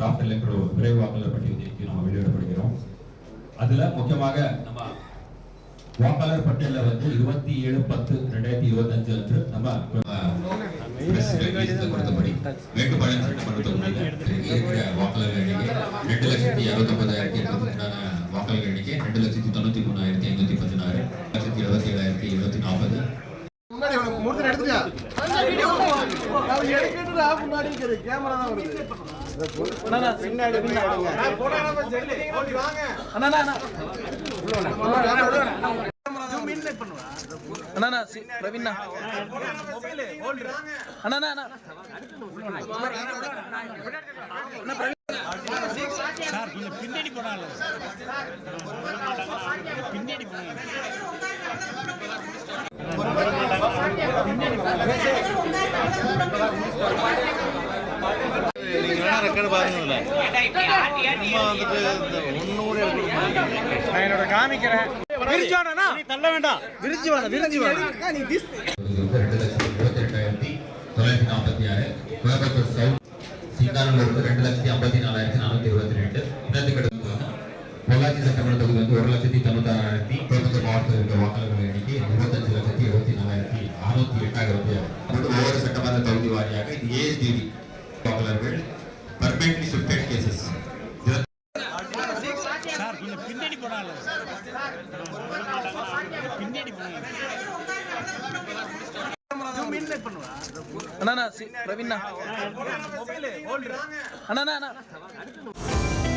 Draft electro விரைவு வாக்காளர் பட்டியல் தேதி நம்ம வெளியிடப்படுகிறோம். அதுல முக்கியமாக நம்ம வாக்காளர் பட்டியலில் வந்து இருபத்தி ஏழு பத்து ரெண்டாயிரத்தி இருபத்தஞ்சு அன்று நம்ம கொடுத்தபடி மேட்டுப்பாளையம் இருக்கிற வாக்காளர் எண்ணிக்கை ரெண்டு லட்சத்தி அறுபத்தி ஒன்பதாயிரத்தி மூணான வாக்காளர் எண்ணிக்கை ரெண்டு லட்சத்தி தொண்ணூத்தி மூணாயிரத்தி ஐநூத்தி பதினாறு லட்சத்தி எழுபத்தி ஏழாயிரத்தி இருபத்தி நாற்பது. முன்னாடி பின்னாடி அண்ணா பிரவீண்ணா அண்ணா அண்ணா ரெக்கார்டு பாருங்கல்ல சும்மா வந்துட்டு ஒண்ணு கூட நான் என்னோட காமிக்கிறேன் விரிஞ்சானா நீ தள்ள வேண்டாம் விரிஞ்சு வேணாம் விரிஞ்சு வேணாம் நீ திஸ் ரெண்டு லட்சத்தி இருபத்தி ரெண்டாயிரத்தி தொள்ளாயிரத்தி நாற்பத்தி ஆறு கோயம்புத்தூர் சவுத் சீதானூர் இருந்து ரெண்டு லட்சத்தி ஐம்பத்தி நாலாயிரத்தி நானூத்தி இருபத்தி ரெண்டு இன்னத்துக்கு பொள்ளாச்சி சட்டமன்ற தொகுதி வந்து ஒரு லட்சத்தி தொண்ணூத்தாறாயிரத்தி கோயம்புத்தூர் மாவட்டத்தில் இருக்க வாக்காளர்கள் எண்ணிக்கை இருபத்தஞ்சு லட்சத்தி இருபத்தி நாலாயிரத்தி அறுநூத்தி எட்டாக இருபத்தி ஒவ்வொரு சட்டமன்ற தொகுதி வாரியாக இது ஏஎஸ்டிடி வாக்காளர்கள் பர்மனென்ட்லி ஷிஃப்டட் கேசஸ் அண்ணா அண்ணா சி பிரவீண்ணா அண்ணா அண்ணா அண்ணா